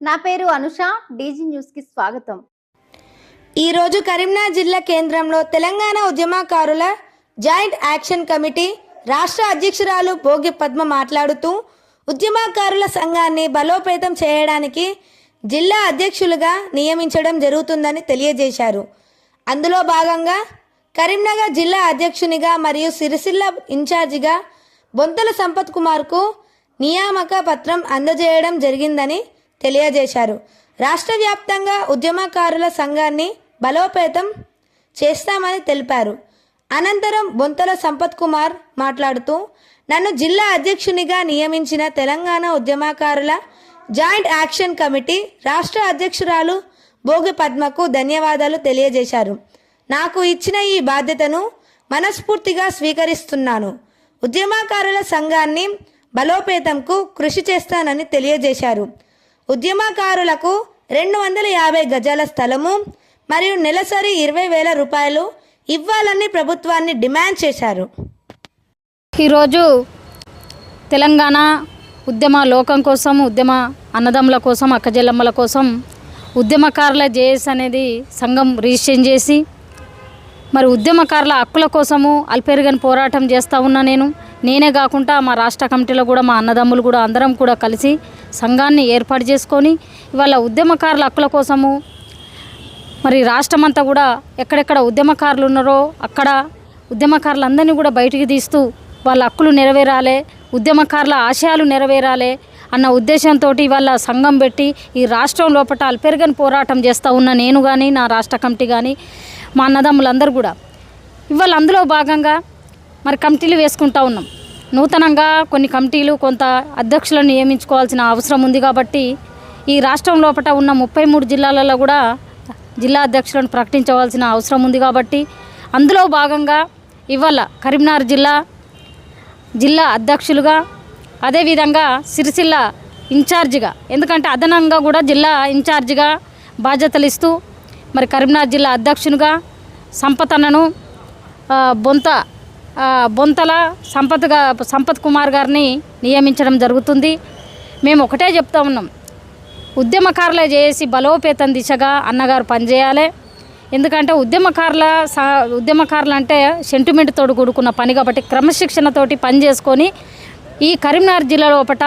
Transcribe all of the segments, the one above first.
నా పేరు అనుష డీజీ న్యూస్కి స్వాగతం ఈరోజు కరీంనగర్ జిల్లా కేంద్రంలో తెలంగాణ ఉద్యమకారుల జాయింట్ యాక్షన్ కమిటీ రాష్ట్ర అధ్యక్షురాలు భోగి పద్మ మాట్లాడుతూ ఉద్యమకారుల సంఘాన్ని బలోపేతం చేయడానికి జిల్లా అధ్యక్షులుగా నియమించడం జరుగుతుందని తెలియజేశారు. అందులో భాగంగా కరీంనగర్ జిల్లా అధ్యక్షునిగా మరియు సిరిసిల్ల ఇన్ఛార్జిగా బొంతల సంపత్ కుమార్కు నియామక పత్రం అందజేయడం జరిగిందని తెలియజేశారు. రాష్ట్ర వ్యాప్తంగా ఉద్యమకారుల సంఘాన్ని బలోపేతం చేస్తామని తెలిపారు. అనంతరం బొంతల సంపత్ కుమార్ మాట్లాడుతూ నన్ను జిల్లా అధ్యక్షునిగా నియమించిన తెలంగాణ ఉద్యమకారుల జాయింట్ యాక్షన్ కమిటీ రాష్ట్ర అధ్యక్షురాలు భోగి పద్మకు ధన్యవాదాలు తెలియజేశారు. నాకు ఇచ్చిన ఈ బాధ్యతను మనస్ఫూర్తిగా స్వీకరిస్తున్నాను. ఉద్యమకారుల సంఘాన్ని బలోపేతంకు కృషి చేస్తానని తెలియజేశారు. ఉద్యమకారులకు రెండు వందల యాభై గజాల స్థలము మరియు నెలసరి ఇరవై వేల రూపాయలు ఇవ్వాలని ప్రభుత్వాన్ని డిమాండ్ చేశారు. ఈరోజు తెలంగాణ ఉద్యమ లోకం కోసం ఉద్యమ అన్నదమ్ముల కోసం అక్కజెల్లమ్మల కోసం ఉద్యమకారుల జేఎస్ అనేది సంఘం రిజిస్ట్రేషన్ చేసి మరి ఉద్యమకారుల హక్కుల కోసము అల్పెరుగని పోరాటం చేస్తూ ఉన్నా నేను. నేనే కాకుండా మా రాష్ట్ర కమిటీలో కూడా మా అన్నదమ్ములు కూడా అందరం కూడా కలిసి సంఘాన్ని ఏర్పాటు చేసుకొని ఇవాళ ఉద్యమకారుల హక్కుల కోసము మరి రాష్ట్రమంతా కూడా ఎక్కడెక్కడ ఉద్యమకారులు ఉన్నారో అక్కడ ఉద్యమకారులందరినీ కూడా బయటికి తీస్తూ వాళ్ళ హక్కులు నెరవేరాలే ఉద్యమకారుల ఆశయాలు నెరవేరాలే అన్న ఉద్దేశంతో ఇవాళ సంఘం పెట్టి ఈ రాష్ట్రం లోపల అల్పెరగని పోరాటం చేస్తూ ఉన్న నేను కానీ నా రాష్ట్ర కమిటీ కానీ మా అన్నదమ్ములందరూ కూడా. ఇవాళ అందులో భాగంగా మరి కమిటీలు వేసుకుంటా ఉన్నాం. నూతనంగా కొన్ని కమిటీలు కొంత అధ్యక్షులను నియమించుకోవాల్సిన అవసరం ఉంది కాబట్టి ఈ రాష్ట్రం లోపల ఉన్న ముప్పై మూడు జిల్లాలలో కూడా జిల్లా అధ్యక్షులను ప్రకటించవలసిన అవసరం ఉంది కాబట్టి అందులో భాగంగా ఇవాళ కరీంనగర్ జిల్లా జిల్లా అధ్యక్షులుగా అదేవిధంగా సిరిసిల్ల ఇన్ఛార్జిగా ఎందుకంటే అదనంగా కూడా జిల్లా ఇన్ఛార్జిగా బాధ్యతలు ఇస్తూ మరి కరీంనగర్ జిల్లా అధ్యక్షునిగా సంపతనను బొంత బొంతల సంపత్గా సంపత్ కుమార్ గారిని నియమించడం జరుగుతుంది. మేము ఒకటే చెప్తా ఉన్నాం. ఉద్యమకారులే చేసి బలోపేతం దిశగా అన్నగారు పనిచేయాలి. ఎందుకంటే ఉద్యమకారుల సా ఉద్యమకారులు అంటే సెంటిమెంట్తో కూడుకున్న పని కాబట్టి క్రమశిక్షణతోటి పని చేసుకొని ఈ కరీంనగర్ జిల్లా లోపట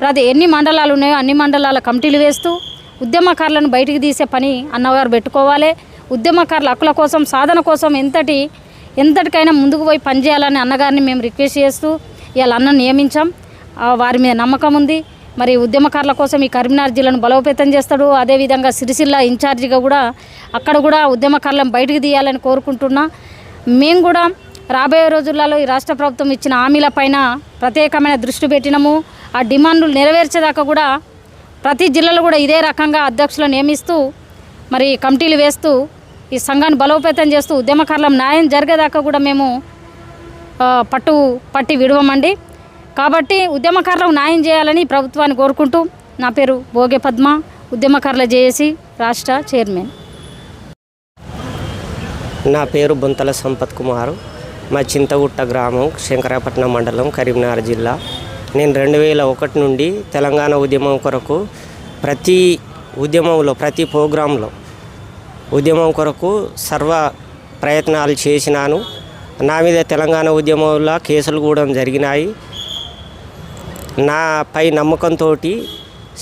ప్రతి ఎన్ని మండలాలు ఉన్నాయో అన్ని మండలాల కమిటీలు వేస్తూ ఉద్యమకారులను బయటికి తీసే పని అన్నగారు పెట్టుకోవాలి. ఉద్యమకారుల హక్కుల కోసం సాధన కోసం ఎంతటి ఎంతటికైనా ముందుకు పోయి పనిచేయాలని అన్నగారిని మేము రిక్వెస్ట్ చేస్తూ ఇవాళ అన్న నియమించాం. వారి మీద నమ్మకం ఉంది. మరి ఉద్యమకారుల కోసం ఈ కరీంనగర్ జిల్లాను బలోపేతం చేస్తాడు. అదేవిధంగా సిరిసిల్ల ఇన్ఛార్జిగా కూడా అక్కడ కూడా ఉద్యమకారులను బయటకు తీయాలని కోరుకుంటున్నా. మేము కూడా రాబోయే రోజులలో ఈ రాష్ట్ర ప్రభుత్వం ఇచ్చిన హామీల పైన ప్రత్యేకమైన దృష్టి పెట్టినము. ఆ డిమాండ్లు నెరవేర్చేదాకా కూడా ప్రతి జిల్లాలో కూడా ఇదే రకంగా అధ్యక్షులను నియమిస్తూ మరి కమిటీలు వేస్తూ ఈ సంఘాన్ని బలోపేతం చేస్తూ ఉద్యమకారుల న్యాయం జరిగేదాకా కూడా మేము పట్టు పట్టి విడవమండి. కాబట్టి ఉద్యమకారులకు న్యాయం చేయాలని ప్రభుత్వాన్ని కోరుకుంటూ నా పేరు భోగే పద్మ ఉద్యమకారుల జేఏసి రాష్ట్ర చైర్మన్. నా పేరు బొంతల సంపత్ కుమారు. మా చింతగుట్ట గ్రామం శంకరాపట్నం మండలం కరీంనగర్ జిల్లా. నేను రెండు వేల ఒకటి నుండి తెలంగాణ ఉద్యమం కొరకు ప్రతి ఉద్యమంలో ప్రతి ప్రోగ్రాంలో ఉద్యమం కొరకు సర్వ ప్రయత్నాలు చేసినాను. నా మీద తెలంగాణ ఉద్యమంలో కేసులు కూడా జరిగినాయి. నాపై నమ్మకంతో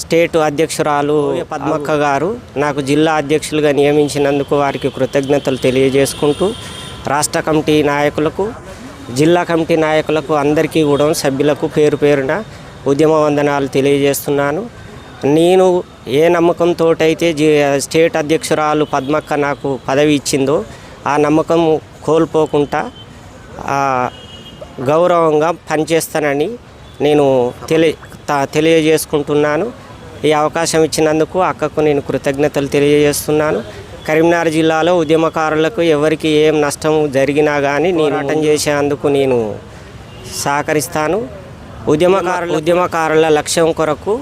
స్టేట్ అధ్యక్షురాలు పద్మక్క గారు నాకు జిల్లా అధ్యక్షులుగా నియమించినందుకు వారికి కృతజ్ఞతలు తెలియజేసుకుంటూ రాష్ట్ర కమిటీ నాయకులకు జిల్లా కమిటీ నాయకులకు అందరికీ కూడా సభ్యులకు పేరు పేరున ఉద్యమ వందనాలు తెలియజేస్తున్నాను. నేను ఏ నమ్మకంతో అయితే జి స్టేట్ అధ్యక్షురాలు పద్మక్క నాకు పదవి ఇచ్చిందో ఆ నమ్మకం కోల్పోకుండా గౌరవంగా పనిచేస్తానని నేను తెలియ తెలియజేసుకుంటున్నాను. ఈ అవకాశం ఇచ్చినందుకు అక్కకు నేను కృతజ్ఞతలు తెలియజేస్తున్నాను. కరీంనగర్ జిల్లాలో ఉద్యమకారులకు ఎవరికి ఏం నష్టం జరిగినా కానీ నేను అటెండ్ చేసేందుకు నేను సహకరిస్తాను. ఉద్యమకారుల ఉద్యమకారుల లక్ష్యం కొరకు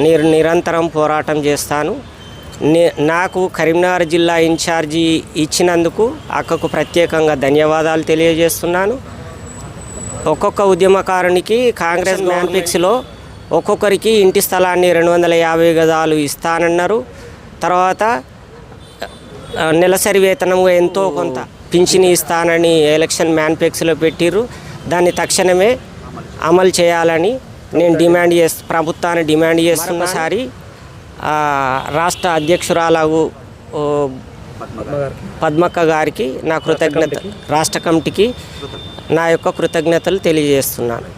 నేను నిరంతరం పోరాటం చేస్తాను. నాకు కరీంనగర్ జిల్లా ఇన్ఛార్జి ఇచ్చినందుకు అక్కకు ప్రత్యేకంగా ధన్యవాదాలు తెలియజేస్తున్నాను. ఒక్కొక్క ఉద్యమకారునికి కాంగ్రెస్ మ్యాన్ఫిక్స్లో ఒక్కొక్కరికి ఇంటి స్థలాన్ని రెండు వందల యాభై గదాలు ఇస్తానన్నారు. తర్వాత నెలసరి వేతనం ఎంతో కొంత పింఛని ఇస్తానని ఎలక్షన్ మ్యాన్ఫెక్స్లో పెట్టిర్రు. దాన్ని తక్షణమే అమలు చేయాలని నేను డిమాండ్ చేస్తూ ప్రభుత్వాన్ని డిమాండ్ చేస్తున్న సారి ఆ, రాష్ట్ర అధ్యక్షురాలకు ఓ, పద్మక్క గారికి నా కృతజ్ఞత రాష్ట్ర కమిటీకి నా యొక్క కృతజ్ఞతలు తెలియజేస్తున్నాను.